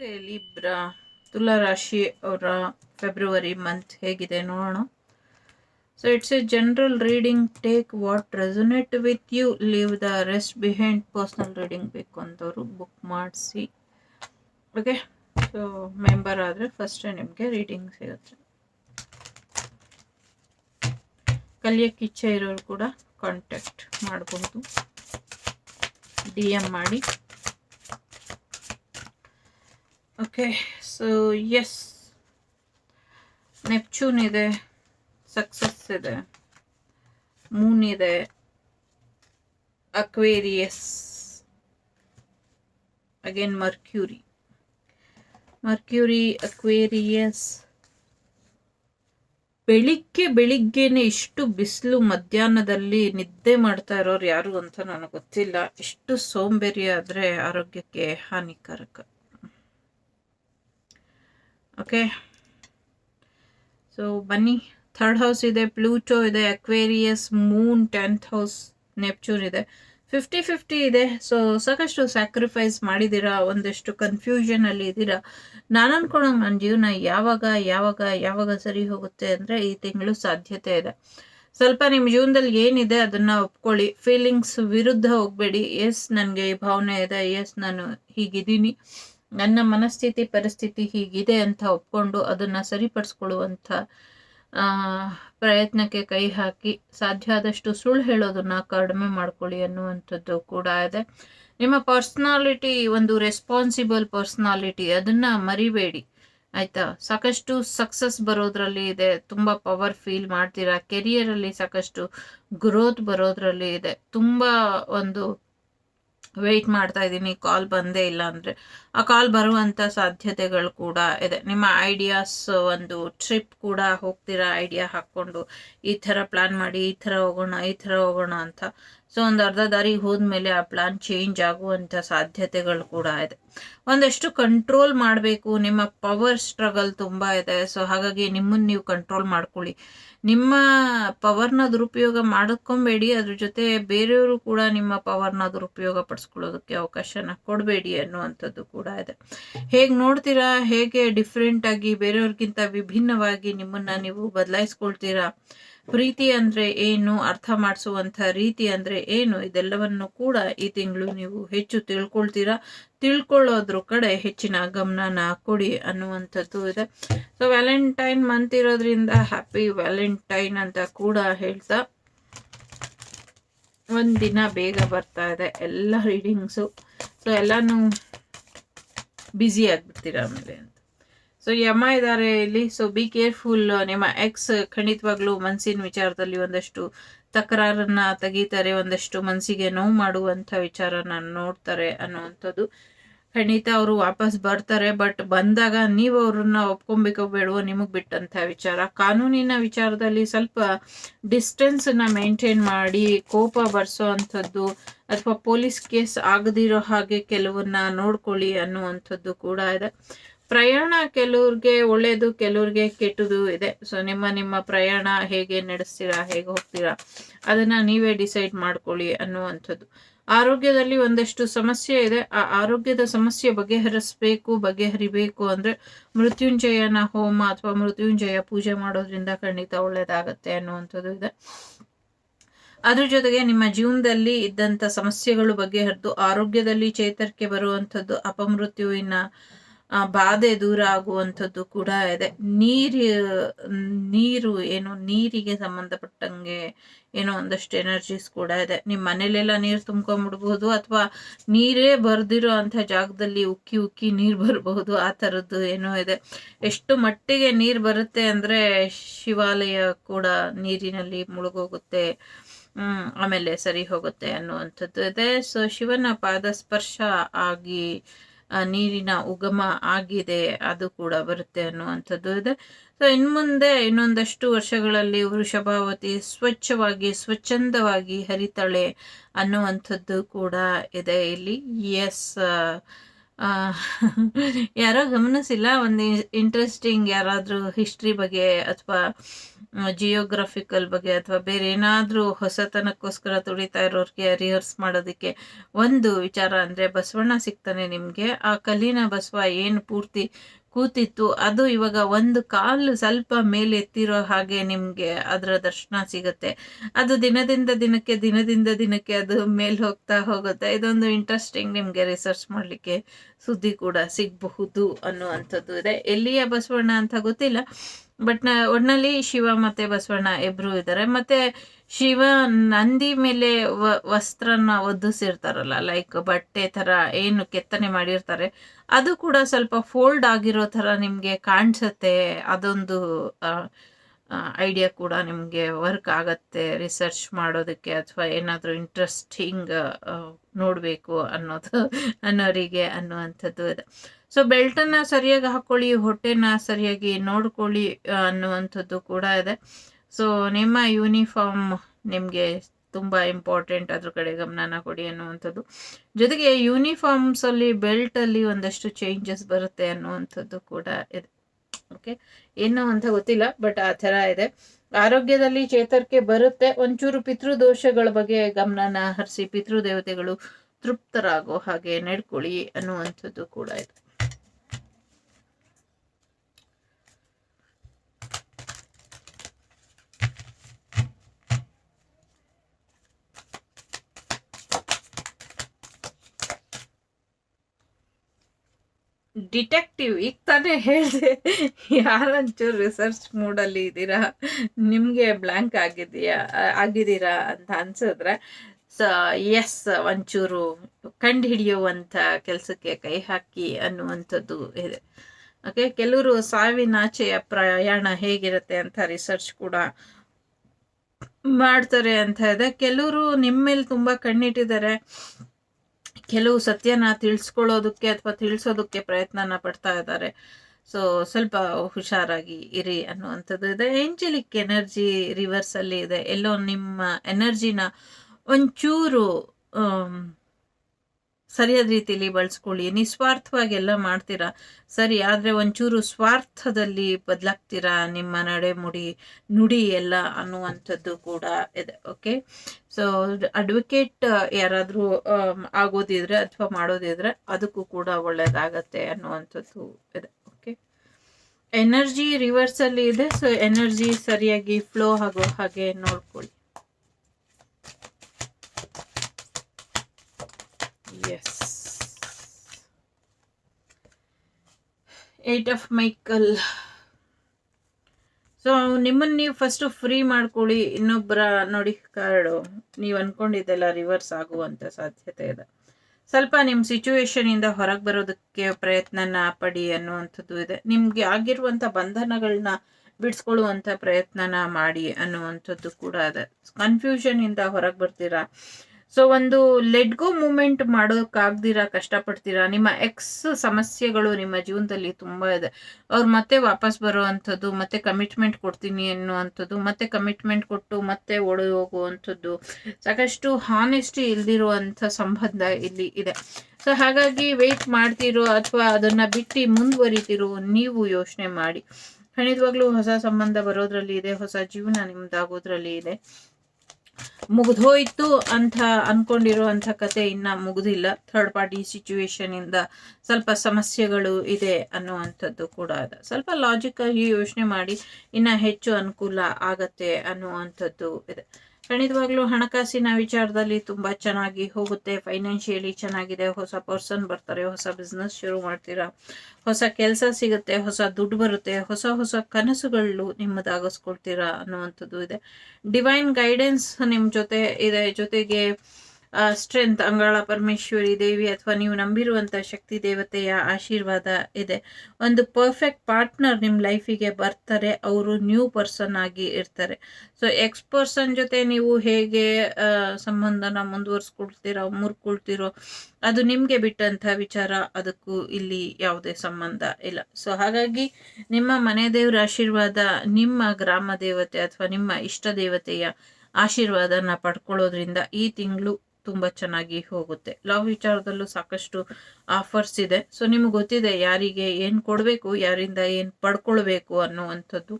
ನಮಸ್ತೆ ಲಿಬ್ರಾ ತುಲಾ ರಾಶಿ ಅವರ ಫೆಬ್ರವರಿ ಮಂತ್ ಹೇಗಿದೆ ನೋಡೋಣ. So it's a general reading take what resonate with you leave the rest behind personal reading ಬೇಕು ಅಂತವರು ಬುಕ್ ಮಾಡಿಸಿ. ಓಕೆ ಸೊ ಮೆಂಬರ್ ಆದರೆ ಫಸ್ಟೇ ನಿಮಗೆ ರೀಡಿಂಗ್ ಸಿಗುತ್ತೆ. ಕಲಿಯೋಕ್ಕೆ ಇಚ್ಛೆ ಇರೋರು ಕೂಡ ಕಾಂಟ್ಯಾಕ್ಟ್ ಮಾಡಬಹುದು ಡಿ ಎಂ ಮಾಡಿ. ಓಕೆ ಸೊ ಎಸ್ ನೆಪ್ಚೂನ್ ಇದೆ ಸಕ್ಸಸ್ ಇದೆ ಮೂನ್ ಇದೆ Aquarius again Mercury Mercury Aquarius ಬೆಳಿಗ್ಗೆ ಬೆಳಿಗ್ಗೆನೆ ಇಷ್ಟು ಬಿಸಿಲು ಮಧ್ಯಾಹ್ನದಲ್ಲಿ ನಿದ್ದೆ ಮಾಡ್ತಾ ಇರೋರು ಯಾರು ಅಂತ ನನಗೆ ಗೊತ್ತಿಲ್ಲ. ಇಷ್ಟು ಸೋಂಬೇರಿ ಆದರೆ ಆರೋಗ್ಯಕ್ಕೆ ಹಾನಿಕಾರಕ. ಓಕೆ. ಸೊ ಬನ್ನಿ. ಥರ್ಡ್ ಹೌಸ್ ಇದೆ ಪ್ಲೂಟೋ ಇದೆ Aquarius moon tenth house Neptune ಇದೆ. ಫಿಫ್ಟಿ ಫಿಫ್ಟಿ ಇದೆ. ಸೊ ಸಾಕಷ್ಟು ಸ್ಯಾಕ್ರಿಫೈಸ್ ಮಾಡಿದ್ದೀರಾ? ಒಂದಷ್ಟು ಕನ್ಫ್ಯೂಷನ್ ಅಲ್ಲಿ ಇದ್ದೀರಾ? ನಾನು ಅನ್ಕೊಳ್ಳೋ ನನ್ನ ಜೀವನ ಯಾವಾಗ ಯಾವಾಗ ಯಾವಾಗ ಸರಿ ಹೋಗುತ್ತೆ ಅಂದರೆ ಈ ತಿಂಗಳು ಸಾಧ್ಯತೆ ಇದೆ. ಸ್ವಲ್ಪ ನಿಮ್ಮ ಜೀವನದಲ್ಲಿ ಏನಿದೆ ಅದನ್ನ ಒಪ್ಕೊಳ್ಳಿ. ಫೀಲಿಂಗ್ಸ್ ವಿರುದ್ಧ ಹೋಗಬೇಡಿ. ಎಸ್ ನನಗೆ ಈ ಭಾವನೆ ಇದೆ. ಎಸ್ ನಾನು ಹೀಗಿದ್ದೀನಿ. ನನ್ನ ಮನಸ್ಥಿತಿ ಪರಿಸ್ಥಿತಿ ಹೀಗಿದೆ ಅಂತ ಒಪ್ಕೊಂಡು ಅದನ್ನ ಸರಿಪಡಿಸ್ಕೊಳ್ಳುವಂಥ ಪ್ರಯತ್ನಕ್ಕೆ ಕೈ ಹಾಕಿ ಸಾಧ್ಯ ಆದಷ್ಟು ಸುಳ್ಳು ಹೇಳೋದನ್ನ ಕಡಿಮೆ ಮಾಡ್ಕೊಳ್ಳಿ ಅನ್ನುವಂಥದ್ದು ಕೂಡ ಇದೆ. ನಿಮ್ಮ ಪರ್ಸ್ನಾಲಿಟಿ, ಒಂದು ರೆಸ್ಪಾನ್ಸಿಬಲ್ ಪರ್ಸ್ನಾಲಿಟಿ, ಅದನ್ನ ಮರಿಬೇಡಿ. ಆಯಿತಾ? ಸಾಕಷ್ಟು ಸಕ್ಸಸ್ ಬರೋದ್ರಲ್ಲಿ ಇದೆ, ತುಂಬ ಪವರ್ ಫೀಲ್ ಮಾಡ್ತೀರಾ? ಕೆರಿಯರಲ್ಲಿ ಸಾಕಷ್ಟು ಗ್ರೋತ್ ಬರೋದ್ರಲ್ಲಿ ಇದೆ. ತುಂಬಾ ಒಂದು ವೆಯ್ಟ್ ಮಾಡ್ತಾ ಇದ್ದೀನಿ ಕಾಲ್ ಬಂದೇ ಇಲ್ಲ ಅಂದರೆ. ಆ ಕಾಲ್ ಬರುವಂಥ ಸಾಧ್ಯತೆಗಳು ಕೂಡ ಇದೆ. ನಿಮ್ಮ ಐಡಿಯಾಸ್ ಒಂದು ಟ್ರಿಪ್ ಕೂಡ ಹೋಗ್ತೀರಾ ಐಡಿಯಾ ಹಾಕ್ಕೊಂಡು ಈ ಥರ ಪ್ಲ್ಯಾನ್ ಮಾಡಿ, ಈ ಥರ ಹೋಗೋಣ, ಈ ಥರ ಹೋಗೋಣ ಅಂತ. ಸೊ ಒಂದು ಅರ್ಧ ದಾರಿಗೆ ಹೋದ್ಮೇಲೆ ಆ ಪ್ಲ್ಯಾನ್ ಚೇಂಜ್ ಆಗುವಂಥ ಸಾಧ್ಯತೆಗಳು ಕೂಡ ಇದೆ. ಒಂದಷ್ಟು ಕಂಟ್ರೋಲ್ ಮಾಡಬೇಕು. ನಿಮ್ಮ ಪವರ್ ಸ್ಟ್ರಗಲ್ ತುಂಬ ಇದೆ. ಸೊ ಹಾಗಾಗಿ ನಿಮ್ಮನ್ನು ನೀವು ಕಂಟ್ರೋಲ್ ಮಾಡ್ಕೊಳ್ಳಿ. ನಿಮ್ಮ ಪವರ್ನ ದುರುಪಯೋಗ ಮಾಡ್ಕೊಬೇಡಿ. ಅದ್ರ ಜೊತೆ ಬೇರೆಯವರು ಕೂಡ ನಿಮ್ಮ ಪವರ್ನ ದುರುಪಯೋಗ ಪಡಿಸ್ಕೊಳ್ಳೋದಕ್ಕೆ ಅವಕಾಶನ ಕೊಡಬೇಡಿ ಅನ್ನುವಂಥದ್ದು ಕೂಡ ಇದೆ. ಹೇಗೆ ನೋಡ್ತೀರಾ? ಹೇಗೆ ಡಿಫ್ರೆಂಟಾಗಿ ಬೇರೆಯವ್ರಿಗಿಂತ ವಿಭಿನ್ನವಾಗಿ ನಿಮ್ಮನ್ನು ನೀವು ಬದಲಾಯಿಸ್ಕೊಳ್ತೀರಾ? ಪ್ರೀತಿ ಅಂದ್ರೆ ಏನು, ಅರ್ಥ ಮಾಡಿಸುವಂಥ ರೀತಿ ಅಂದ್ರೆ ಏನು, ಇದೆಲ್ಲವನ್ನು ಕೂಡ ಈ ತಿಂಗಳು ನೀವು ಹೆಚ್ಚು ತಿಳ್ಕೊಳ್ತೀರಾ? ತಿಳ್ಕೊಳ್ಳೋದ್ರ ಕಡೆ ಹೆಚ್ಚಿನ ಗಮನನ ಕೊಡಿ ಅನ್ನುವಂಥದ್ದು ಇದೆ. ಸೊ ವ್ಯಾಲೆಂಟೈನ್ ಮಂತ್ ಇರೋದ್ರಿಂದ ಹ್ಯಾಪಿ ವ್ಯಾಲೆಂಟೈನ್ ಅಂತ ಕೂಡ ಹೇಳ್ತಾ ಒಂದಿನ ಬೇಗ ಬರ್ತಾ ಇದೆ ಎಲ್ಲ ರೀಡಿಂಗ್ಸು ಸೊ ಎಲ್ಲಾನು ಬ್ಯುಸಿ ಆಗಿಬಿಡ್ತೀರಾ ಆಮೇಲೆ ಅಂತ. ಸೊ ಯಮ ಇದ್ದಾರೆ ಇಲ್ಲಿ. ಸೊ ಬಿ ಕೇರ್ಫುಲ್ ನಿಮ್ಮ ಎಕ್ಸ್ ಖಂಡಿತವಾಗ್ಲೂ ಮನಸ್ಸಿನ ವಿಚಾರದಲ್ಲಿ ಒಂದಷ್ಟು ತಕರಾರನ್ನ ತೆಗೀತಾರೆ, ಒಂದಷ್ಟು ಮನಸ್ಸಿಗೆ ನೋವು ಮಾಡುವಂಥ ವಿಚಾರನ ನೋಡ್ತಾರೆ ಅನ್ನುವಂಥದ್ದು. ಖಂಡಿತ ಅವರು ವಾಪಸ್ ಬರ್ತಾರೆ, ಬಟ್ ಬಂದಾಗ ನೀವು ಅವ್ರನ್ನ ಒಪ್ಕೊಬೇಕೋ ಬೇಡವೋ ನಿಮಗೆ ಬಿಟ್ಟಂಥ ವಿಚಾರ. ಕಾನೂನಿನ ವಿಚಾರದಲ್ಲಿ ಸ್ವಲ್ಪ ಡಿಸ್ಟೆನ್ಸನ್ನ ಮೇಂಟೈನ್ ಮಾಡಿ, ಕೋಪ ಬರ್ಸೋ ಅಂಥದ್ದು ಅಥವಾ ಪೊಲೀಸ್ ಕೇಸ್ ಆಗದಿರೋ ಹಾಗೆ ಕೆಲವನ್ನ ನೋಡ್ಕೊಳ್ಳಿ ಅನ್ನುವಂಥದ್ದು ಕೂಡ ಇದೆ. ಪ್ರಯಾಣ ಕೆಲವ್ರಿಗೆ ಒಳ್ಳೇದು, ಕೆಲವ್ರಿಗೆ ಕೆಟ್ಟದು ಇದೆ. ಸೊ ನಿಮ್ಮ ನಿಮ್ಮ ಪ್ರಯಾಣ ಹೇಗೆ ನಡೆಸ್ತೀರಾ, ಹೇಗೆ ಹೋಗ್ತೀರಾ, ಅದನ್ನ ನೀವೇ ಡಿಸೈಡ್ ಮಾಡ್ಕೊಳ್ಳಿ ಅನ್ನುವಂಥದ್ದು. ಆರೋಗ್ಯದಲ್ಲಿ ಒಂದಷ್ಟು ಸಮಸ್ಯೆ ಇದೆ. ಆ ಆರೋಗ್ಯದ ಸಮಸ್ಯೆ ಬಗೆಹರಿಸಬೇಕು, ಬಗೆಹರಿಬೇಕು ಅಂದ್ರೆ ಮೃತ್ಯುಂಜಯನ ಹೋಮ ಅಥವಾ ಮೃತ್ಯುಂಜಯ ಪೂಜೆ ಮಾಡೋದ್ರಿಂದ ಖಂಡಿತ ಒಳ್ಳೇದಾಗತ್ತೆ ಅನ್ನುವಂಥದ್ದು ಇದೆ. ಅದ್ರ ಜೊತೆಗೆ ನಿಮ್ಮ ಜೀವನದಲ್ಲಿ ಇದ್ದಂಥ ಸಮಸ್ಯೆಗಳು ಬಗೆಹರಿದು ಆರೋಗ್ಯದಲ್ಲಿ ಚೇತರಿಕೆ ಬರುವಂಥದ್ದು ಅಪಮೃತ್ಯುವಿನ ಬಾಧೆ ದೂರ ಆಗುವಂಥದ್ದು ಕೂಡ ಇದೆ. ನೀರು ನೀರು ಏನು, ನೀರಿಗೆ ಸಂಬಂಧಪಟ್ಟಂಗೆ ಏನೋ ಒಂದಷ್ಟು ಎನರ್ಜೀಸ್ ಕೂಡ ಇದೆ. ನಿಮ್ಮ ಮನೇಲೆಲ್ಲ ನೀರು ತುಂಬ್ಕೊಂಡ್ಬಿಡ್ಬೋದು ಅಥವಾ ನೀರೇ ಬರ್ದಿರೋ ಅಂಥ ಜಾಗದಲ್ಲಿ ಉಕ್ಕಿ ಉಕ್ಕಿ ನೀರು ಬರಬಹುದು ಆ ಥರದ್ದು ಏನೋ ಇದೆ. ಎಷ್ಟು ಮಟ್ಟಿಗೆ ನೀರು ಬರುತ್ತೆ ಅಂದರೆ ಶಿವಾಲಯ ಕೂಡ ನೀರಿನಲ್ಲಿ ಮುಳುಗೋಗುತ್ತೆ ಆಮೇಲೆ ಸರಿ ಹೋಗುತ್ತೆ ಅನ್ನುವಂಥದ್ದು ಇದೆ. ಸೊ ಶಿವನ ಪಾದ ಸ್ಪರ್ಶ ಆಗಿ ನೀರಿನ ಉಗಮ ಆಗಿದೆ, ಅದು ಕೂಡ ಬರುತ್ತೆ ಅನ್ನುವಂಥದ್ದು ಇದೆ. ಸೊ ಇನ್ನು ಮುಂದೆ ಇನ್ನೊಂದಷ್ಟು ವರ್ಷಗಳಲ್ಲಿ ವೃಷಭಾವತಿ ಸ್ವಚ್ಛವಾಗಿ, ಸ್ವಚ್ಛಂದವಾಗಿ ಹರಿತಾಳೆ ಅನ್ನುವಂಥದ್ದು ಕೂಡ ಇದೆ ಇಲ್ಲಿ. ಎಸ್ ಯಾರೋ ಗಮನಿಸಿಲ್ಲ, ಒಂದು ಇಂಟ್ರೆಸ್ಟಿಂಗ್ ಯಾರಾದರೂ ಹಿಸ್ಟ್ರಿ ಬಗ್ಗೆ ಅಥವಾ ಜಿಯೋಗ್ರಫಿಕಲ್ ಬಗ್ಗೆ ಅಥವಾ ಬೇರೆ ಏನಾದರೂ ಹೊಸತನಕ್ಕೋಸ್ಕರ ತುಡಿತಾ ಇರೋರಿಗೆ ರಿಹರ್ಸ್ ಮಾಡೋದಕ್ಕೆ ಒಂದು ವಿಚಾರ ಅಂದರೆ ಬಸವಣ್ಣ ಸಿಗ್ತಾನೆ ನಿಮಗೆ. ಆ ಕಲ್ಲಿನ ಬಸವ ಏನು ಪೂರ್ತಿ ಕೂತಿತ್ತು, ಅದು ಇವಾಗ ಒಂದು ಕಾಲು ಸ್ವಲ್ಪ ಮೇಲೆ ಎತ್ತಿರೋ ಹಾಗೆ ನಿಮಗೆ ಅದರ ದರ್ಶನ ಸಿಗುತ್ತೆ. ಅದು ದಿನದಿಂದ ದಿನಕ್ಕೆ ದಿನದಿಂದ ದಿನಕ್ಕೆ ಅದು ಮೇಲೆ ಹೋಗ್ತಾ ಹೋಗುತ್ತೆ. ಇದೊಂದು ಇಂಟ್ರೆಸ್ಟಿಂಗ್ ನಿಮಗೆ ರಿಸರ್ಚ್ ಮಾಡಲಿಕ್ಕೆ ಸುದ್ದಿ ಕೂಡ ಸಿಗಬಹುದು ಅನ್ನುವಂಥದ್ದು ಇದೆ. ಎಲ್ಲಿಯ ಬಸವಣ್ಣ ಅಂತ ಗೊತ್ತಿಲ್ಲ. ಬಟ್ನ, ಒಟ್ನಲ್ಲಿ ಶಿವ ಮತ್ತೆ ಬಸವಣ್ಣ ಇಬ್ರು ಇದ್ದಾರೆ ಮತ್ತೆ ಶಿವ ನಂದಿ ಮೇಲೆ ವ ವಸ್ತ್ರನ ಒದಿಸಿರ್ತಾರಲ್ಲ ಲೈಕ್ ಬಟ್ಟೆ ತರ ಏನು ಕೆತ್ತನೆ ಮಾಡಿರ್ತಾರೆ, ಅದು ಕೂಡ ಸ್ವಲ್ಪ ಫೋಲ್ಡ್ ಆಗಿರೋ ತರ ನಿಮ್ಗೆ ಕಾಣಿಸುತ್ತೆ. ಅದೊಂದು ಐಡಿಯಾ ಕೂಡ ನಿಮಗೆ ವರ್ಕ್ ಆಗತ್ತೆ ರಿಸರ್ಚ್ ಮಾಡೋದಕ್ಕೆ ಅಥವಾ ಏನಾದರೂ ಇಂಟ್ರೆಸ್ಟಿಂಗ್ ನೋಡಬೇಕು ಅನ್ನೋದು, ಅನ್ನೋರಿಗೆ ಅನ್ನುವಂಥದ್ದು ಇದೆ. ಸೊ ಬೆಲ್ಟನ್ನು ಸರಿಯಾಗಿ ಹಾಕ್ಕೊಳ್ಳಿ ಹೊಟ್ಟೆನ ಸರಿಯಾಗಿ ನೋಡ್ಕೊಳ್ಳಿ ಅನ್ನುವಂಥದ್ದು ಕೂಡ ಇದೆ. ಸೊ ನಿಮ್ಮ ಯೂನಿಫಾರ್ಮ್ ನಿಮಗೆ ತುಂಬ ಇಂಪಾರ್ಟೆಂಟ್ ಅದ್ರ ಕಡೆ ಗಮನನ ಕೊಡಿ ಅನ್ನುವಂಥದ್ದು. ಜೊತೆಗೆ ಯೂನಿಫಾರ್ಮ್ಸಲ್ಲಿ ಬೆಲ್ಟಲ್ಲಿ ಒಂದಷ್ಟು ಚೇಂಜಸ್ ಬರುತ್ತೆ ಅನ್ನುವಂಥದ್ದು ಕೂಡ ಇದೆ. ಓಕೆ? ಏನು ಅಂತ ಗೊತ್ತಿಲ್ಲ ಬಟ್ ಆ ಥರ ಇದೆ. ಆರೋಗ್ಯದಲ್ಲಿ ಚೇತರಿಕೆ ಬರುತ್ತೆ. ಒಂಚೂರು ಪಿತೃದೋಷಗಳ ಬಗ್ಗೆ ಗಮನನ ಹರಿಸಿ, ಪಿತೃದೇವತೆಗಳು ತೃಪ್ತರಾಗೋ ಹಾಗೆ ನಡ್ಕೊಳ್ಳಿ ಅನ್ನುವಂಥದ್ದು ಕೂಡ ಇದೆ. ಡಿಟೆಕ್ಟಿವ್ ಈಗ ತಾನೇ ಹೇಳಿದೆ ಯಾರಂಚೂರು ರಿಸರ್ಚ್ ಮೂಡಲ್ಲಿ ಇದ್ದೀರಾ? ನಿಮಗೆ ಬ್ಲ್ಯಾಂಕ್ ಆಗಿದೆಯಾ ಆಗಿದ್ದೀರಾ ಅಂತ ಅನ್ಸಿದ್ರೆ, ಸ ಎಸ್ ಒಂಚೂರು ಕಂಡು ಹಿಡಿಯುವಂಥ ಕೆಲಸಕ್ಕೆ ಕೈ ಹಾಕಿ ಅನ್ನುವಂಥದ್ದು ಇದೆ. ಓಕೆ ಕೆಲವರು ಸಾವಿನಾಚೆಯ ಪ್ರಯಾಣ ಹೇಗಿರುತ್ತೆ ಅಂತ ರಿಸರ್ಚ್ ಕೂಡ ಮಾಡ್ತಾರೆ ಅಂತ ಇದೆ. ಕೆಲವರು ನಿಮ್ಮ ಮೇಲೆ ತುಂಬ ಕಣ್ಣಿಟ್ಟಿದ್ದಾರೆ. ಕೆಲವು ಸತ್ಯನ ತಿಳಿಸ್ಕೊಳ್ಳೋದಕ್ಕೆ ಅಥವಾ ತಿಳಿಸೋದಕ್ಕೆ ಪ್ರಯತ್ನನ ಪಡ್ತಾ ಇದ್ದಾರೆ. ಸೊ ಸ್ವಲ್ಪ ಹುಷಾರಾಗಿ ಇರಿ ಅನ್ನುವಂಥದ್ದು ಇದೆ. ಏಂಜಲಿಕ್ ಎನರ್ಜಿ ರಿವರ್ಸ್ ಅಲ್ಲಿ ಇದೆ. ಎಲ್ಲೋ ನಿಮ್ಮ ಎನರ್ಜಿನ ಒಂಚೂರು ಸರಿಯಾದ ರೀತಿಯಲ್ಲಿ ಬಳಸ್ಕೊಳ್ಳಿ. ನಿಸ್ವಾರ್ಥವಾಗಿ ಎಲ್ಲ ಮಾಡ್ತೀರಾ? ಸರಿ, ಆದರೆ ಒಂಚೂರು ಸ್ವಾರ್ಥದಲ್ಲಿ ಬದಲಾಗ್ತೀರಾ? ನಿಮ್ಮ ನಡೆ ಮುಡಿ ನುಡಿ ಎಲ್ಲ ಅನ್ನುವಂಥದ್ದು ಕೂಡ ಇದೆ ಓಕೆ ಸೊ ಅಡ್ವೊಕೇಟ್ ಯಾರಾದರೂ ಆಗೋದಿದ್ರೆ ಅಥವಾ ಮಾಡೋದಿದ್ರೆ ಅದಕ್ಕೂ ಕೂಡ ಒಳ್ಳೇದಾಗತ್ತೆ ಅನ್ನುವಂಥದ್ದು ಇದೆ ಓಕೆ ಎನರ್ಜಿ ರಿವರ್ಸಲ್ಲಿ ಇದೆ ಸೊ ಎನರ್ಜಿ ಸರಿಯಾಗಿ ಫ್ಲೋ ಆಗೋ ಹಾಗೆ ನೋಡ್ಕೊಳ್ಳಿ. Yes eight of Michael so ನಿಮ್ಮನ್ನು ನೀವು ಫಸ್ಟು ಫ್ರೀ ಮಾಡ್ಕೊಳ್ಳಿ. ಇನ್ನೊಬ್ಬರ ನೋಡಿ, ಕಾರ್ಡು. ನೀವು ಅಂದ್ಕೊಂಡಿದ್ದೆಲ್ಲ ರಿವರ್ಸ್ ಆಗುವಂಥ ಸಾಧ್ಯತೆ ಇದೆ. ಸ್ವಲ್ಪ ನಿಮ್ಮ ಸಿಚುವೇಶನಿಂದ ಹೊರಗೆ ಬರೋದಕ್ಕೆ ಪ್ರಯತ್ನನ ಪಡಿ ಅನ್ನುವಂಥದ್ದು ಇದೆ. ನಿಮಗೆ ಆಗಿರುವಂಥ ಬಂಧನಗಳನ್ನ ಬಿಡಿಸ್ಕೊಳ್ಳುವಂಥ ಪ್ರಯತ್ನನ ಮಾಡಿ ಅನ್ನುವಂಥದ್ದು ಕೂಡ ಇದೆ. ಕನ್ಫ್ಯೂಷನಿಂದ ಹೊರಗೆ ಬರ್ತೀರಾ? ಸೊ ಒಂದು ಲೆಟ್ ಗೋ ಮೂಮೆಂಟ್ ಮಾಡೋಕ್ಕಾಗ್ದಿರಾ, ಕಷ್ಟಪಡ್ತೀರಾ? ನಿಮ್ಮ ಎಕ್ಸ್ ಸಮಸ್ಯೆಗಳು ನಿಮ್ಮ ಜೀವನದಲ್ಲಿ ತುಂಬ ಇದೆ. ಅವ್ರು ಮತ್ತೆ ವಾಪಸ್ ಬರೋ ಅಂಥದ್ದು, ಮತ್ತೆ ಕಮಿಟ್ಮೆಂಟ್ ಕೊಡ್ತೀನಿ ಅನ್ನುವಂಥದ್ದು, ಮತ್ತೆ ಕಮಿಟ್ಮೆಂಟ್ ಕೊಟ್ಟು ಮತ್ತೆ ಓಡಿ ಹೋಗುವಂಥದ್ದು, ಸಾಕಷ್ಟು ಹಾನೆಸ್ಟಿ ಇಲ್ದಿರುವಂಥ ಸಂಬಂಧ ಇಲ್ಲಿ ಇದೆ. ಸೊ ಹಾಗಾಗಿ ವೆಯ್ಟ್ ಮಾಡ್ತಿರೋ ಅಥವಾ ಅದನ್ನು ಬಿಟ್ಟು ಮುಂದುವರಿತಿರೋ ನೀವು ಯೋಚನೆ ಮಾಡಿ. ಖಂಡಿತವಾಗ್ಲೂ ಹೊಸ ಸಂಬಂಧ ಬರೋದ್ರಲ್ಲಿ ಇದೆ, ಹೊಸ ಜೀವನ ನಿಮ್ದಾಗೋದ್ರಲ್ಲಿ ಇದೆ. ಮುಗಿದೋಯ್ತು ಅಂತ ಅನ್ಕೊಂಡಿರುವಂಥ ಕತೆ ಇನ್ನ ಮುಗಿದಿಲ್ಲ. ಥರ್ಡ್ ಪಾರ್ಟಿ ಸಿಚುವೇಶನ್ ಇಂದ ಸ್ವಲ್ಪ ಸಮಸ್ಯೆಗಳು ಇದೆ ಅನ್ನುವಂಥದ್ದು ಕೂಡ ಅದ. ಸ್ವಲ್ಪ ಲಾಜಿಕ್ ಆಗಿ ಯೋಚನೆ ಮಾಡಿ ಇನ್ನ ಹೆಚ್ಚು ಅನುಕೂಲ ಆಗತ್ತೆ ಅನ್ನುವಂಥದ್ದು ಇದೆ. ಖಂಡಿತವಾಗ್ಲೂ ಹಣಕಾಸಿನ ವಿಚಾರದಲ್ಲಿ ತುಂಬಾ ಚೆನ್ನಾಗಿ ಹೋಗುತ್ತೆ. ಫೈನಾನ್ಷಿಯಲಿ ಚೆನ್ನಾಗಿದೆ. ಹೊಸ ಪರ್ಸನ್ ಬರ್ತಾರೆ. ಹೊಸ ಬಿಸ್ನೆಸ್ ಶುರು ಮಾಡ್ತೀರಾ? ಹೊಸ ಕೆಲಸ ಸಿಗುತ್ತೆ. ಹೊಸ ದುಡ್ಡು ಬರುತ್ತೆ. ಹೊಸ ಹೊಸ ಕನಸುಗಳು ನಿಮ್ಮದಾಗಿಸ್ಕೊಳ್ತೀರಾ ಅನ್ನುವಂಥದ್ದು ಇದೆ. ಡಿವೈನ್ ಗೈಡೆನ್ಸ್ ನಿಮ್ಮ ಜೊತೆ ಇದೆ. ಜೊತೆಗೆ ಸ್ಟ್ರೆಂತ್ ಅಂಗಳ, ಪರಮೇಶ್ವರಿ, ದೇವಿ ಅಥವಾ ನೀವು ನಂಬಿರುವಂಥ ಶಕ್ತಿ, ದೇವತೆಯ ಆಶೀರ್ವಾದ ಇದೆ. ಒಂದು ಪರ್ಫೆಕ್ಟ್ ಪಾರ್ಟ್ನರ್ ನಿಮ್ಮ ಲೈಫಿಗೆ ಬರ್ತಾರೆ, ಅವರು ನ್ಯೂ ಪರ್ಸನ್ ಆಗಿ ಇರ್ತಾರೆ. ಸೊ ಎಕ್ಸ್ ಪರ್ಸನ್ ಜೊತೆ ನೀವು ಹೇಗೆ ಸಂಬಂಧನ ಮುಂದುವರ್ಸ್ಕೊಳ್ತೀರೋ, ಮುರ್ಕೊಳ್ತೀರೋ, ಅದು ನಿಮಗೆ ಬಿಟ್ಟಂಥ ವಿಚಾರ, ಅದಕ್ಕೂ ಇಲ್ಲಿ ಯಾವುದೇ ಸಂಬಂಧ ಇಲ್ಲ. ಸೊ ಹಾಗಾಗಿ ನಿಮ್ಮ ಮನೆ ದೇವರ ಆಶೀರ್ವಾದ, ನಿಮ್ಮ ಗ್ರಾಮ ದೇವತೆ ಅಥವಾ ನಿಮ್ಮ ಇಷ್ಟ ದೇವತೆಯ ಆಶೀರ್ವಾದನ ಪಡ್ಕೊಳ್ಳೋದ್ರಿಂದ ಈ ತಿಂಗಳು ತುಂಬ ಚೆನ್ನಾಗಿ ಹೋಗುತ್ತೆ. ಲವ್ ವಿಚಾರದಲ್ಲೂ ಸಾಕಷ್ಟು ಆಫರ್ಸ್ ಇದೆ. ಸೊ ನಿಮ್ಗೆ ಗೊತ್ತಿದೆ ಯಾರಿಗೆ ಏನು ಕೊಡಬೇಕು, ಯಾರಿಂದ ಏನು ಪಡ್ಕೊಳ್ಬೇಕು ಅನ್ನುವಂಥದ್ದು.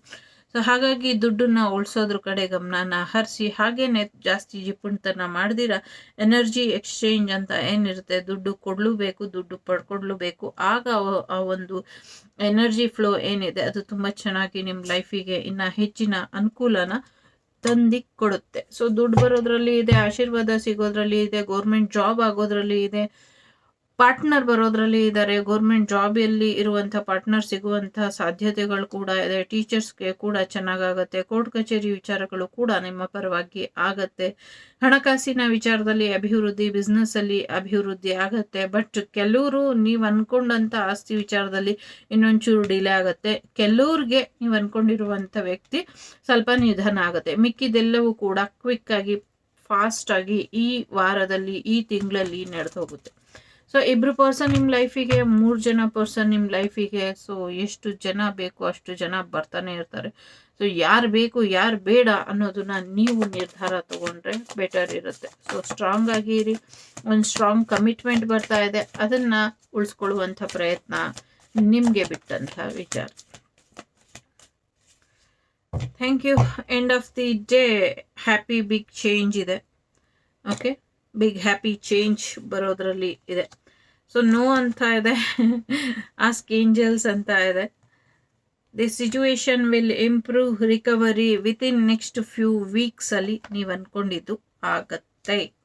ಸೊ ಹಾಗಾಗಿ ದುಡ್ಡನ್ನ ಉಳಿಸೋದ್ರ ಕಡೆ ಗಮನನ ಹರಿಸಿ, ಹಾಗೇನೆ ಜಾಸ್ತಿ ಜಿಪುಣತನ ಮಾಡ್ದಿರ ಎನರ್ಜಿ ಎಕ್ಸ್ಚೇಂಜ್ ಅಂತ ಏನಿರುತ್ತೆ, ದುಡ್ಡು ಕೊಡ್ಲೂಬೇಕು, ದುಡ್ಡು ಪಡ್ಕೊಡ್ಲೂಬೇಕು. ಆಗ ಆ ಒಂದು ಎನರ್ಜಿ ಫ್ಲೋ ಏನಿದೆ, ಅದು ತುಂಬ ಚೆನ್ನಾಗಿ ನಿಮ್ಮ ಲೈಫಿಗೆ ಇನ್ನ ಹೆಚ್ಚಿನ ಅನುಕೂಲನ ತಂದಿ ಕೊಡುತ್ತೆ ಸೊ ದುಡ್ಡು ಬರೋದ್ರಲ್ಲಿ ಇದೆ ಆಶೀರ್ವಾದ ಸಿಗೋದ್ರಲ್ಲಿ ಇದೆ ಗೌರ್ಮೆಂಟ್ ಜಾಬ್ ಆಗೋದ್ರಲ್ಲಿ ಇದೆ. ಪಾರ್ಟ್ನರ್ ಬರೋದ್ರಲ್ಲಿ ಇದ್ದಾರೆ. ಗೌರ್ಮೆಂಟ್ ಜಾಬಲ್ಲಿ ಇರುವಂಥ ಪಾರ್ಟ್ನರ್ ಸಿಗುವಂಥ ಸಾಧ್ಯತೆಗಳು ಕೂಡ ಇದೆ. ಟೀಚರ್ಸ್ಗೆ ಕೂಡ ಚೆನ್ನಾಗಾಗತ್ತೆ. ಕೋರ್ಟ್ ಕಚೇರಿ ವಿಚಾರಗಳು ಕೂಡ ನಿಮ್ಮ ಪರವಾಗಿ ಆಗತ್ತೆ. ಹಣಕಾಸಿನ ವಿಚಾರದಲ್ಲಿ ಅಭಿವೃದ್ಧಿ, ಬಿಸ್ನೆಸ್ಸಲ್ಲಿ ಅಭಿವೃದ್ಧಿ ಆಗತ್ತೆ. ಬಟ್ ಕೆಲವರು ನೀವು ಅಂದ್ಕೊಂಡಂಥ ಆಸ್ತಿ ವಿಚಾರದಲ್ಲಿ ಇನ್ನೊಂಚೂರು ಡಿಲೇ ಆಗುತ್ತೆ. ಕೆಲವ್ರಿಗೆ ನೀವು ಅಂದ್ಕೊಂಡಿರುವಂಥ ವ್ಯಕ್ತಿ ಸ್ವಲ್ಪ ನಿಧಾನ ಆಗುತ್ತೆ. ಮಿಕ್ಕಿದೆಲ್ಲವೂ ಕೂಡ ಕ್ವಿಕ್ಕಾಗಿ, ಫಾಸ್ಟಾಗಿ ಈ ವಾರದಲ್ಲಿ, ಈ ತಿಂಗಳಲ್ಲಿ ನಡೆದು ಹೋಗುತ್ತೆ ಸೊ ಇಬ್ರು ಪರ್ಸನ್ ನಿಮ್ಮ ಲೈಫಿಗೆ ಮೂರು ಜನ ಪರ್ಸನ್ ನಿಮ್ಮ ಲೈಫಿಗೆ ಸೊ ಎಷ್ಟು ಜನ ಬೇಕು, ಅಷ್ಟು ಜನ ಬರ್ತಾನೆ ಇರ್ತಾರೆ. ಸೊ ಯಾರು ಬೇಕು, ಯಾರು ಬೇಡ ಅನ್ನೋದನ್ನ ನೀವು ನಿರ್ಧಾರ ತಗೊಂಡ್ರೆ ಬೆಟರ್ ಇರುತ್ತೆ. ಸೊ ಸ್ಟ್ರಾಂಗ್ ಆಗಿ ಇರಿ. ಒಂದು ಸ್ಟ್ರಾಂಗ್ ಕಮಿಟ್ಮೆಂಟ್ ಬರ್ತಾ ಇದೆ. ಅದನ್ನ ಉಳಿಸ್ಕೊಳ್ಳುವಂಥ ಪ್ರಯತ್ನ ನಿಮಗೆ ಬಿಟ್ಟಂಥ ವಿಚಾರ. Thank you end of the day happy big change ಇದೆ. ಓಕೆ ಬಿಗ್ ಹ್ಯಾಪಿ ಚೇಂಜ್ ಬರೋದ್ರಲ್ಲಿ ಇದೆ. ಸೊ ನೋ ಅಂತ ಇದೆ. ಆಸ್ಕ್ ಏಂಜಲ್ಸ್ ಅಂತ ಇದೆ. The situation will improve recovery within next few ವೀಕ್ಸಲ್ಲಿ ನೀವು ಅನ್ಕೊಂಡಿದ್ದು ಆಗತ್ತೆ.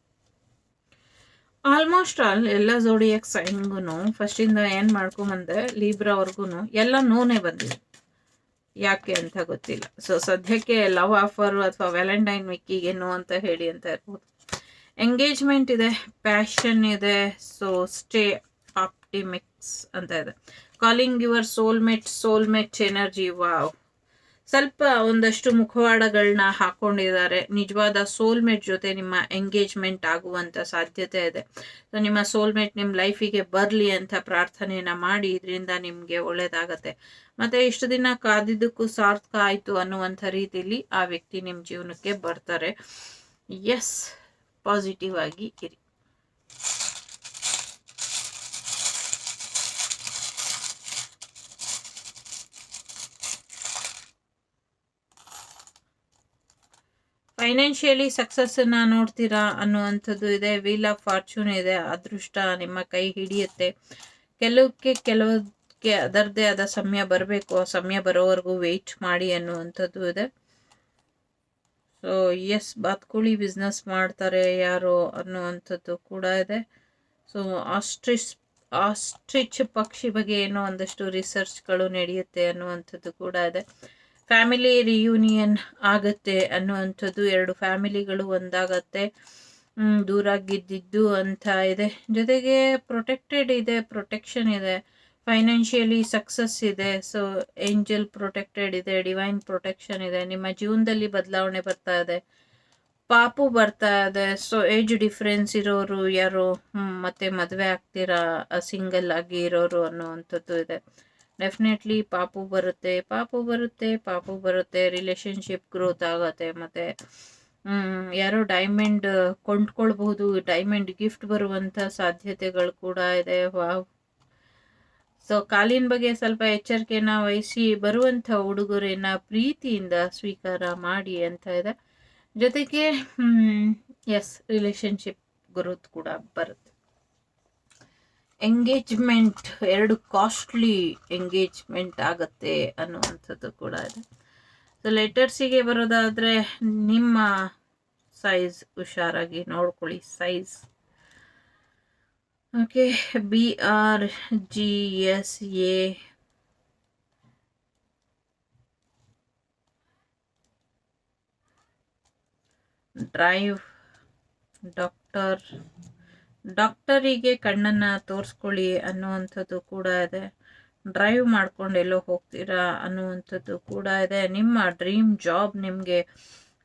ಆಲ್ಮೋಸ್ಟ್ ಆಲ್ ಎಲ್ಲ ಜೋಡಿಯಕ್ ಸೈನ್ಗೂ ಫಸ್ಟಿಂದ ಏನು ಮಾಡ್ಕೊಂಬಂದೆ ಲೀಬ್ರಾವರೆಗೂ ಎಲ್ಲ ನೋನೇ ಬಂದಿದೆ. ಯಾಕೆ ಅಂತ ಗೊತ್ತಿಲ್ಲ. ಸೊ ಸದ್ಯಕ್ಕೆ ಲವ್ ಆಫರ್ ಅಥವಾ ವ್ಯಾಲೆಂಟೈನ್ ವಿಕ್ಕಿಗೆ ನೋ ಅಂತ ಹೇಳಿ ಅಂತ ಇರ್ಬೋದು. ಎಂಗೇಜ್ಮೆಂಟ್ ಇದೆ ಪ್ಯಾಷನ್ ಇದೆ ಸೊ ಸ್ಟೇ ಆಪ್ಟಿಮಿಕ್ಸ್ ಅಂತ ಇದೆ. Calling your soulmate soulmate energy wow ಸ್ವಲ್ಪ ಒಂದಷ್ಟು ಮುಖವಾಡಗಳನ್ನ ಹಾಕೊಂಡಿದ್ದಾರೆ. ನಿಜವಾದ ಸೋಲ್ಮೇಟ್ ಜೊತೆ ನಿಮ್ಮ ಎಂಗೇಜ್ಮೆಂಟ್ ಆಗುವಂಥ ಸಾಧ್ಯತೆ ಇದೆ. ಸೊ ನಿಮ್ಮ ಸೋಲ್ಮೇಟ್ ನಿಮ್ಮ ಲೈಫಿಗೆ ಬರಲಿ ಅಂತ ಪ್ರಾರ್ಥನೆಯನ್ನ ಮಾಡಿ, ಇದರಿಂದ ನಿಮಗೆ ಒಳ್ಳೇದಾಗತ್ತೆ. ಮತ್ತೆ ಇಷ್ಟು ದಿನ ಕಾದಿದ್ದಕ್ಕೂ ಸಾರ್ಥಕ ಆಯಿತು ಅನ್ನುವಂಥ ರೀತಿಯಲ್ಲಿ ಆ ವ್ಯಕ್ತಿ ನಿಮ್ಮ ಜೀವನಕ್ಕೆ ಬರ್ತಾರೆ. ಎಸ್ ಪಾಸಿಟಿವ್ ಆಗಿ ಇರಿ ಫೈನಾನ್ಷಿಯಲಿ ಸಕ್ಸಸ್ಸನ್ನು ನೋಡ್ತೀರಾ ಅನ್ನುವಂಥದ್ದು ಇದೆ. ವೀಲ್ ಆಫ್ ಫಾರ್ಚೂನ್ ಇದೆ. ಅದೃಷ್ಟ ನಿಮ್ಮ ಕೈ ಹಿಡಿಯುತ್ತೆ. ಕೆಲವಕ್ಕೆ ಕೆಲವಕ್ಕೆ ಅದರದೇ ಆದ ಸಮಯ ಬರಬೇಕು. ಆ ಸಮಯ ಬರೋವರೆಗೂ ವೆಯ್ಟ್ ಮಾಡಿ ಅನ್ನುವಂಥದ್ದು ಇದೆ. ಸೊ ಎಸ್ ಬಾತ್ಕೋಳಿ ಬಿಸ್ನೆಸ್ ಮಾಡ್ತಾರೆ ಯಾರು ಅನ್ನುವಂಥದ್ದು ಕೂಡ ಇದೆ. ಸೊ ಆಸ್ಟ್ರಿಚ್ ಆಸ್ಟ್ರಿಚ್ ಪಕ್ಷಿ ಬಗ್ಗೆ ಏನೋ ಒಂದಷ್ಟು ರಿಸರ್ಚ್ಗಳು ನಡೆಯುತ್ತೆ ಅನ್ನುವಂಥದ್ದು ಕೂಡ ಇದೆ. ಫ್ಯಾಮಿಲಿ ರಿಯೂನಿಯನ್ ಆಗುತ್ತೆ ಅನ್ನುವಂಥದ್ದು ಎರಡು ಫ್ಯಾಮಿಲಿಗಳು ಒಂದಾಗತ್ತೆ. ದೂರಾಗಿದ್ದಿದ್ದು ಅಂತ ಇದೆ. ಜೊತೆಗೆ ಪ್ರೊಟೆಕ್ಟೆಡ್ ಇದೆ ಪ್ರೊಟೆಕ್ಷನ್ ಇದೆ. ಫೈನಾನ್ಷಿಯಲಿ ಸಕ್ಸಸ್ ಇದೆ. ಸೊ ಏಂಜಲ್ ಪ್ರೊಟೆಕ್ಟೆಡ್ ಇದೆ ಡಿವೈನ್ ಪ್ರೊಟೆಕ್ಷನ್ ಇದೆ. ನಿಮ್ಮ ಜೀವನದಲ್ಲಿ ಬದಲಾವಣೆ ಬರ್ತಾ ಇದೆ. ಪಾಪು ಬರ್ತಾ ಇದೆ. ಸೊ ಏಜ್ ಡಿಫ್ರೆನ್ಸ್ ಇರೋರು ಯಾರು? ಮತ್ತೆ ಮದುವೆ ಆಗ್ತೀರಾ? ಸಿಂಗಲ್ ಆಗಿ ಇರೋರು ಅನ್ನುವಂಥದ್ದು ಇದೆ. ಡೆಫಿನೆಟ್ಲಿ ಪಾಪು ಬರುತ್ತೆ. ಪಾಪು ಬರುತ್ತೆ ಪಾಪು ಬರುತ್ತೆ. ರಿಲೇಶನ್ಶಿಪ್ ಗ್ರೋತ್ ಆಗುತ್ತೆ. ಮತ್ತೆ ಯಾರೋ ಡೈಮಂಡ್ ಕೊಂಡ್ಕೊಳ್ಬಹುದು. ಡೈಮಂಡ್ ಗಿಫ್ಟ್ ಬರುವಂತ ಸಾಧ್ಯತೆಗಳು ಕೂಡ ಇದೆ. ವಾವ್ ಸೊ ಕಾಲಿನ ಬಗ್ಗೆ ಸ್ವಲ್ಪ ಎಚ್ಚರಿಕೆನ ವಹಿಸಿ ಬರುವಂಥ ಉಡುಗೊರೆನ ಪ್ರೀತಿಯಿಂದ ಸ್ವೀಕಾರ ಮಾಡಿ ಅಂತ ಇದೆ. ಜೊತೆಗೆ ಎಸ್ ರಿಲೇಶನ್ಶಿಪ್ ಗುರುತ್ ಕೂಡ ಬರುತ್ತೆ. ಎಂಗೇಜ್ಮೆಂಟ್ ಎರಡು ಕಾಸ್ಟ್ಲಿ ಎಂಗೇಜ್ಮೆಂಟ್ ಆಗುತ್ತೆ ಅನ್ನುವಂಥದ್ದು ಕೂಡ ಇದೆ. ಸೊ ಲೆಟರ್ಸಿಗೆ ಬರೋದಾದರೆ ನಿಮ್ಮ ಸೈಜ್ ಹುಷಾರಾಗಿ ನೋಡ್ಕೊಳ್ಳಿ. Size okay, B R G S A. Drive doctor. ಡಾಕ್ಟರಿಗೆ ಕಣ್ಣನ್ನು ತೋರಿಸ್ಕೊಳ್ಳಿ ಅನ್ನುವಂಥದ್ದು ಕೂಡ ಇದೆ. ಡ್ರೈವ್ ಮಾಡ್ಕೊಂಡು ಎಲ್ಲೋ ಹೋಗ್ತೀರಾ ಅನ್ನುವಂಥದ್ದು ಕೂಡ ಇದೆ. ನಿಮ್ಮ ಡ್ರೀಮ್ ಜಾಬ್ ನಿಮಗೆ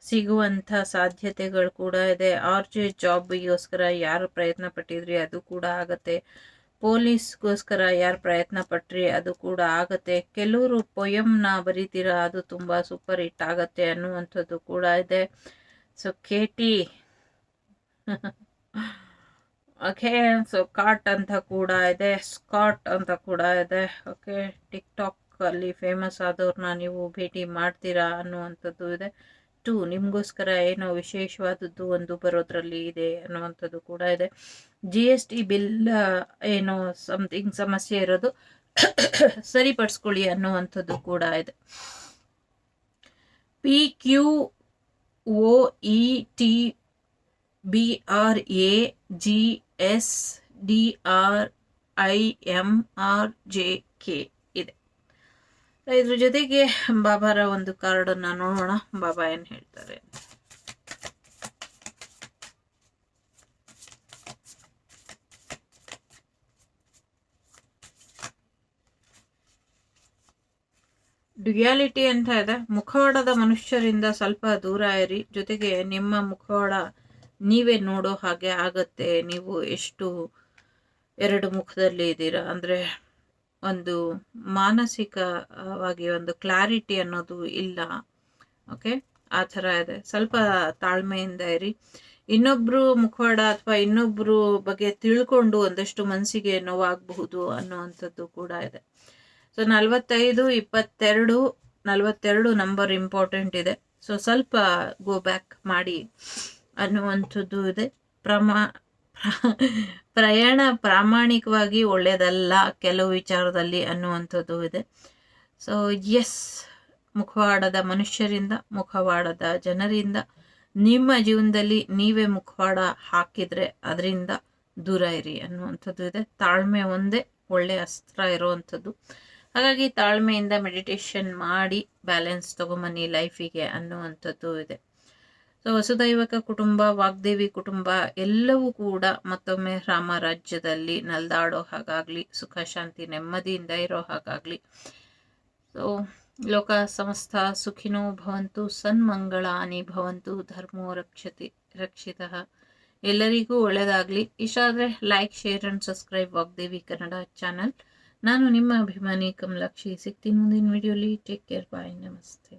ಸಿಗುವಂಥ ಸಾಧ್ಯತೆಗಳು ಕೂಡ ಇದೆ. ಆರ್ ಜೆ ಜಾಬ್ಗೋಸ್ಕರ ಯಾರು ಪ್ರಯತ್ನ ಪಟ್ಟಿದ್ರಿ? ಅದು ಕೂಡ ಆಗುತ್ತೆ. ಪೊಲೀಸ್ಗೋಸ್ಕರ ಯಾರು ಪ್ರಯತ್ನ ಪಟ್ರಿ? ಅದು ಕೂಡ ಆಗುತ್ತೆ. ಕೆಲವರು ಪೊಯಮ್ನ ಬರೀತೀರಾ, ಅದು ತುಂಬ ಸೂಪರ್ ಹಿಟ್ ಆಗುತ್ತೆ ಅನ್ನುವಂಥದ್ದು ಕೂಡ ಇದೆ. So, K T okay, so ಕಾಟ್ ಅಂತ ಕೂಡ ಇದೆ. ಸ್ಕಾಟ್ ಅಂತ ಕೂಡ ಇದೆ. ಓಕೆ ಟಿಕ್ ಟಾಕ್ ಅಲ್ಲಿ ಫೇಮಸ್ ಆದವ್ರನ್ನ ನೀವು ಭೇಟಿ ಮಾಡ್ತೀರಾ ಅನ್ನುವಂಥದ್ದು ಇದೆ. ಟು ನಿಮಗೋಸ್ಕರ ಏನೋ ವಿಶೇಷವಾದದ್ದು ಒಂದು ಬರೋದ್ರಲ್ಲಿ ಇದೆ ಅನ್ನುವಂಥದ್ದು ಕೂಡ ಇದೆ. ಜಿ ಎಸ್ ಟಿ ಬಿಲ್ ಏನೋ ಸಮಥಿಂಗ್ ಸಮಸ್ಯೆ ಇರೋದು ಸರಿಪಡಿಸ್ಕೊಳ್ಳಿ ಅನ್ನುವಂಥದ್ದು ಕೂಡ ಇದೆ. P Q O E T B R A G S D R I M R J K ಇದ್ರ ಜೊತೆಗೆ ಬಾಬಾರ ಒಂದು ಕಾರ್ಡನ್ನು ನೋಡೋಣ. ಬಾಬಾ ಏನು ಹೇಳ್ತಾರೆ? ಡ್ಯುಯಾಲಿಟಿ ಅಂತ ಇದೆ. ಮುಖವಾಡದ ಮನುಷ್ಯರಿಂದ ಸ್ವಲ್ಪ ದೂರ ಇರಿ. ಜೊತೆಗೆ ನಿಮ್ಮ ಮುಖವಾಡ ನೀವೇ ನೋಡೋ ಹಾಗೆ ಆಗತ್ತೆ. ನೀವು ಎಷ್ಟು ಎರಡು ಮುಖದಲ್ಲಿ ಇದ್ದೀರಾ? ಅಂದರೆ ಒಂದು ಮಾನಸಿಕವಾಗಿ ಒಂದು ಕ್ಲಾರಿಟಿ ಅನ್ನೋದು ಇಲ್ಲ. ಓಕೆ ಆ ಥರ ಇದೆ. ಸ್ವಲ್ಪ ತಾಳ್ಮೆಯಿಂದ ಇರಿ. ಇನ್ನೊಬ್ಬರು ಮುಖವಾಡ ಅಥವಾ ಇನ್ನೊಬ್ಬರು ಬಗ್ಗೆ ತಿಳ್ಕೊಂಡು ಒಂದಷ್ಟು ಮನಸ್ಸಿಗೆ ನೋವಾಗಬಹುದು ಅನ್ನುವಂಥದ್ದು ಕೂಡ ಇದೆ. ಸೊ ನಲವತ್ತೈದು, ಇಪ್ಪತ್ತೆರಡು, ನಲವತ್ತೆರಡು ನಂಬರ್ ಇಂಪಾರ್ಟೆಂಟ್ ಇದೆ. ಸೊ ಸ್ವಲ್ಪ ಗೋ ಬ್ಯಾಕ್ ಮಾಡಿ ಅನ್ನುವಂಥದ್ದು ಇದೆ. ಪ್ರಮಾ ಪ್ರಯಾಣ ಪ್ರಾಮಾಣಿಕವಾಗಿ ಒಳ್ಳೆಯದಲ್ಲ ಕೆಲವು ವಿಚಾರದಲ್ಲಿ ಅನ್ನುವಂಥದ್ದು ಇದೆ. ಸೊ ಎಸ್ ಮುಖವಾಡದ ಮನುಷ್ಯರಿಂದ, ಮುಖವಾಡದ ಜನರಿಂದ, ನಿಮ್ಮ ಜೀವನದಲ್ಲಿ ನೀವೇ ಮುಖವಾಡ ಹಾಕಿದರೆ ಅದರಿಂದ ದೂರ ಇರಿ ಅನ್ನುವಂಥದ್ದು ಇದೆ. ತಾಳ್ಮೆ ಒಂದೇ ಒಳ್ಳೆಯ ಅಸ್ತ್ರ ಇರುವಂಥದ್ದು. ಹಾಗಾಗಿ ತಾಳ್ಮೆಯಿಂದ ಮೆಡಿಟೇಷನ್ ಮಾಡಿ ಬ್ಯಾಲೆನ್ಸ್ ತೊಗೊಂಬನ್ನಿ ಲೈಫಿಗೆ ಅನ್ನುವಂಥದ್ದು ಇದೆ. ಸೊ ವಸುದೈವಕ ಕುಟುಂಬ, ವಾಗ್ದೇವಿ ಕುಟುಂಬ ಎಲ್ಲವೂ ಕೂಡ ಮತ್ತೊಮ್ಮೆ ರಾಮ ರಾಜ್ಯದಲ್ಲಿ ನಲ್ದಾಡೋ ಹಾಗಾಗ್ಲಿ, ಸುಖ, ಶಾಂತಿ, ನೆಮ್ಮದಿಯಿಂದ ಇರೋ ಹಾಗಾಗ್ಲಿ. ಸೊ ಲೋಕ ಸಮಸ್ತ ಸುಖಿನೋ ಭವಂತು, ಸನ್ಮಂಗಳಾನಿ ಭವಂತು, ಧರ್ಮೋ ರಕ್ಷತಿ, ರಕ್ಷಿತ. ಎಲ್ಲರಿಗೂ ಒಳ್ಳೆಯದಾಗಲಿ ಇಷ್ಟ ಆದರೆ like share and subscribe Vagdevi Kannada channel ನಾನು ನಿಮ್ಮ ಅಭಿಮಾನಿ ಕಮಲಾಕ್ಷಿ. ಸಿಗ್ತೀನಿ ಮುಂದಿನ ವಿಡಿಯೋಲಿ ಟೇಕ್ ಕೇರ್ ಬಾಯ್ ನಮಸ್ತೆ.